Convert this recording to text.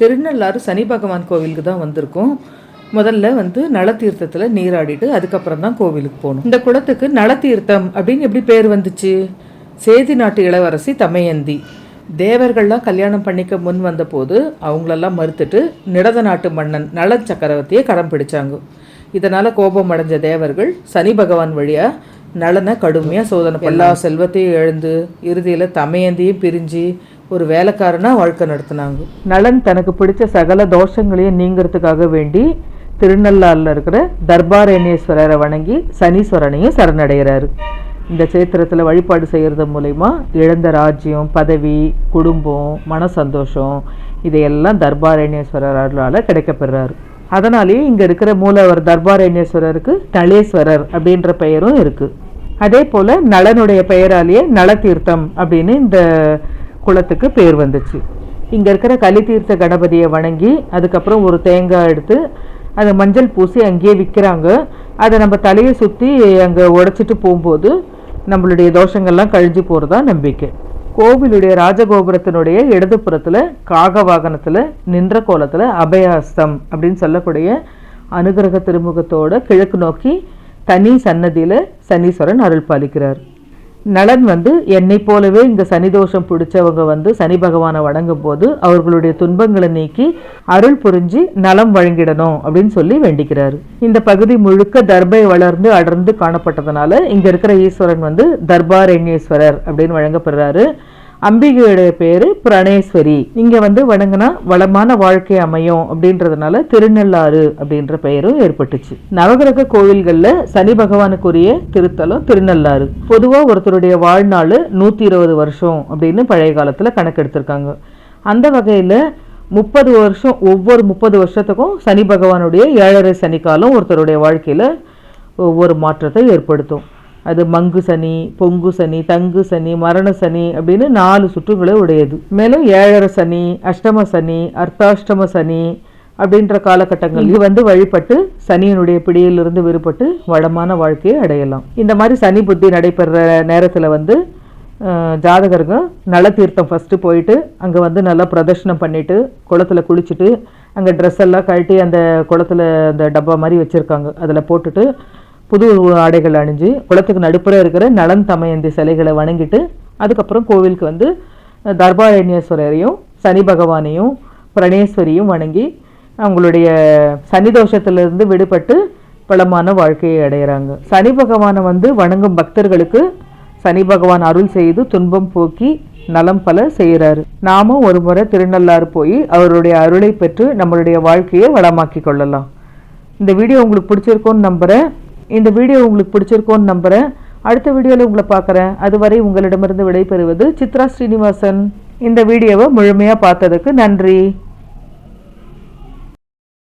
திருநள்ளாறு சனி பகவான் கோவிலுக்கு தான் வந்திருக்கோம். முதல்ல வந்து நலத்தீர்த்தத்தில் நீராடிட்டு அதுக்கப்புறம் தான் கோவிலுக்கு போகணும். இந்த குளத்துக்கு நலத்தீர்த்தம் அப்படின்னு எப்படி பேர் வந்துச்சு? சேதி நாட்டு இளவரசி தமயந்தி. தேவர்கள்லாம் கல்யாணம் பண்ணிக்க முன் வந்தபோது அவங்களெல்லாம் மறுத்துட்டு நிடத நாட்டு மன்னன் நல சக்கரவர்த்தியை கடம் பிடிச்சாங்க. இதனால் கோபம் அடைஞ்ச தேவர்கள் சனி பகவான் வழியாக நலனை கடுமையாக சோதனை எல்லா செல்வத்தையும் எழுந்து இறுதியில் தமயந்தியும் பிரிஞ்சு ஒரு வேலைக்காரனாக வாழ்க்கை நடத்தினாங்க. நலன் தனக்கு பிடிச்ச சகல தோஷங்களையும் நீங்கிறதுக்காக வேண்டி திருநள்ளாறில் இருக்கிற தர்பாரண்யேஸ்வரரை வணங்கி சனீஸ்வரனையும் சரணடைகிறாரு. இந்த சேத்திரத்தில் வழிபாடு செய்கிறது மூலயமா இழந்த ராஜ்யம் பதவி குடும்பம் மன சந்தோஷம் இதையெல்லாம் தர்பாரண்யேஸ்வரர் அருளால் கிடைக்கப்பெறாரு. அதனாலேயே இங்கே இருக்கிற மூலவர் தர்பாரண்யேஸ்வரருக்கு நளேஸ்வரர் அப்படின்ற பெயரும் இருக்குது அதே போல் நலனுடைய பெயராலேயே நலதீர்த்தம் அப்படின்னு இந்த குளத்துக்கு பேர் வந்துச்சு. இங்கே இருக்கிற கலிதீர்த்த கணபதியை வணங்கி அதுக்கப்புறம் ஒரு தேங்காய் எடுத்து அதை மஞ்சள் பூசி அங்கேயே விற்கிறாங்க அதை நம்ம தலையை சுற்றி அங்கே உடச்சிட்டு போகும்போது நம்மளுடைய தோஷங்கள்லாம் கழிஞ்சு போகிறதா நம்பிக்கை. கோவிலுடைய ராஜகோபுரத்தினுடைய இடதுபுறத்தில் காக வாகனத்தில் நின்ற கோலத்தில் அபயாஸ்தம் அப்படின்னு சொல்லக்கூடிய அனுகிரக திருமுகத்தோட கிழக்கு நோக்கி தனி சன்னதியில் சனீஸ்வரன் அருள் பாலிக்கிறார். நலன் வந்து என்னை போலவே இந்த சனி தோஷம் பிடிச்சவங்க வந்து சனி பகவானை வணங்கும் போது அவர்களுடைய துன்பங்களை நீக்கி அருள் புரிஞ்சு நலம் வழங்கிடணும் அப்படின்னு சொல்லி வேண்டிக்கிறாரு. இந்த பகுதி முழுக்க தர்பை வளர்ந்து அடர்ந்து காணப்பட்டதுனால இங்க இருக்கிற ஈஸ்வரன் வந்து தர்பாரண்யேஸ்வரர் அப்படின்னு வழங்கப்படுறாரு. அம்பிகையுடைய பேரு பிரணேஸ்வரி. இங்க வந்து வணங்கினா வளமான வாழ்க்கை அமையும் அப்படின்றதுனால திருநள்ளாறு அப்படின்ற பெயரும் ஏற்பட்டுச்சு. நவகிரக கோவில்கள்ல சனி பகவானுக்குரிய திருத்தலம் திருநள்ளாறு. பொதுவா ஒருத்தருடைய வாழ்நாள் நூத்தி இருபது வருஷம் அப்படின்னு பழைய காலத்துல கணக்கெடுத்திருக்காங்க. அந்த வகையில முப்பது வருஷம் ஒவ்வொரு முப்பது வருஷத்துக்கும் சனி பகவானுடைய ஏழரை சனிக்காலம் ஒருத்தருடைய வாழ்க்கையில ஒவ்வொரு மாற்றத்தை ஏற்படுத்தும். அது மங்கு சனி பொங்கு சனி தங்கு சனி மரண சனி அப்படின்னு நாலு சுற்றுகளை உடையது. மேலும் ஏழரை சனி அஷ்டம சனி அர்த்தாஷ்டம சனி அப்படின்ற காலகட்டங்கள். இது வந்து வழிபட்டு சனியினுடைய பிடியிலிருந்து விடுபட்டு வளமான வாழ்க்கையை அடையலாம். இந்த மாதிரி சனி புத்தி நடைபெற நேரத்தில் வந்து ஜாதகருங்க நல தீர்த்தம் ஃபஸ்ட்டு போயிட்டு அங்கே வந்து நல்லா பிரதர்ஷனம் பண்ணிவிட்டு குளத்துல குளிச்சுட்டு அங்கே ட்ரெஸ் எல்லாம் கழட்டி அந்த குளத்துல அந்த டப்பா மாதிரி வச்சுருக்காங்க. அதில் போட்டுட்டு புது ஆடைகள் அணிஞ்சு குளத்துக்கு நடுப்புற இருக்கிற நலன் தமயந்தி சிலைகளை வணங்கிட்டு அதுக்கப்புறம் கோவிலுக்கு வந்து தர்பாரண்யேஸ்வரரையும் சனி பகவானையும் பிரணேஸ்வரியும் வணங்கி அவங்களுடைய சனிதோஷத்திலிருந்து விடுபட்டு பலமான வாழ்க்கையை அடைகிறாங்க சனி பகவானை வந்து வணங்கும் பக்தர்களுக்கு சனி பகவான் அருள் செய்து துன்பம் போக்கி நலம் பல செய்கிறாரு நாமும் ஒரு முறை திருநள்ளாறு போய் அவருடைய அருளை பெற்று நம்மளுடைய வாழ்க்கையை வளமாக்கி கொள்ளலாம். இந்த வீடியோ உங்களுக்கு பிடிச்சிருக்கோன்னு நம்புகிறேன் இந்த வீடியோ உங்களுக்கு பிடிச்சிருக்கோன்னு நம்புகிறேன் அடுத்த வீடியோவில் உங்களை பார்க்குறேன். அதுவரை உங்களிடமிருந்து விடைபெறுவது சித்ரா ஸ்ரீனிவாசன். இந்த வீடியோவை முழுமையாக பார்த்ததுக்கு நன்றி.